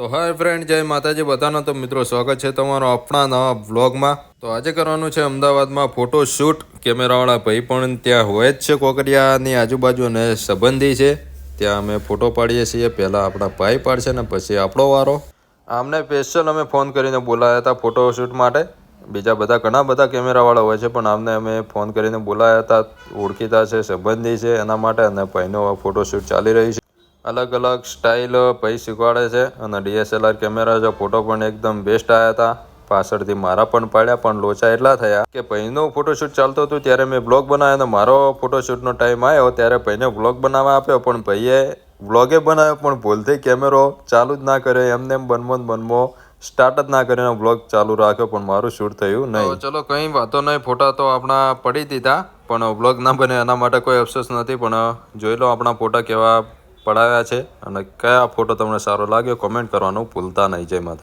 તો હાય ફ્રેન્ડ જય માતાજી, બધાનો તો મિત્રો સ્વાગત છે તમારો આપણા નવા વ્લોગમાં તો આજે કરવાનું છે અમદાવાદમાં ફોટો શૂટ કેમેરાવાળા ભાઈ પણ ત્યાં હોય જ છે કોકરિયાની આજુબાજુ અને સંબંધી છે. ત્યાં અમે ફોટો પાડીએ છીએ. પહેલાં આપણા ભાઈ પાડશે ને પછી આપણો વારો. આમને સ્પેશિયલ અમે ફોન કરીને બોલાયા હતા ફોટો શૂટ માટે. બીજા બધા ઘણા બધા કેમેરાવાળા હોય છે, પણ આમને અમે ફોન કરીને બોલાયા હતા. ઓળખીતા છે, સંબંધી છે એના માટે અને ભાઈનો ફોટોશૂટ ચાલી રહી છે. અલગ અલગ સ્ટાઇલ ભાઈ શીખવાડે છે અને ડીએસએલઆર કેમેરા જો ફોટો પણ એકદમ બેસ્ટ આવ્યા હતા. પાછળથી મારા પણ પાડ્યા, પણ લોચા એટલા થયા કે ભાઈનું ફોટોશૂટ ચાલતું હતું ત્યારે મેં બ્લોગ બનાવ્યો અને મારો ફોટોશૂટનો ટાઈમ આવ્યો ત્યારે ભાઈને બ્લોગ બનાવવા આપ્યો, પણ ભાઈએ વ્લોગે બનાવ્યો, પણ ભૂલથી કેમેરો ચાલુ જ ના કર્યો. એમને એમ બનમો બનમો સ્ટાર્ટ જ ના કરીને બ્લોગ ચાલુ રાખ્યો, પણ મારું શૂટ થયું નહીં. ચલો, કંઈ વાંધો નહીં, ફોટા તો આપણા પડી દીધા, પણ બ્લોગ ના બને એના માટે કોઈ અફસોસ નથી, પણ જોઈ લો આપણા ફોટા કેવા પડાવ્યા છે અને કયા ફોટો તમને સારો લાગ્યો કોમેન્ટ કરવાનું ભૂલતા નહીં. જય માતા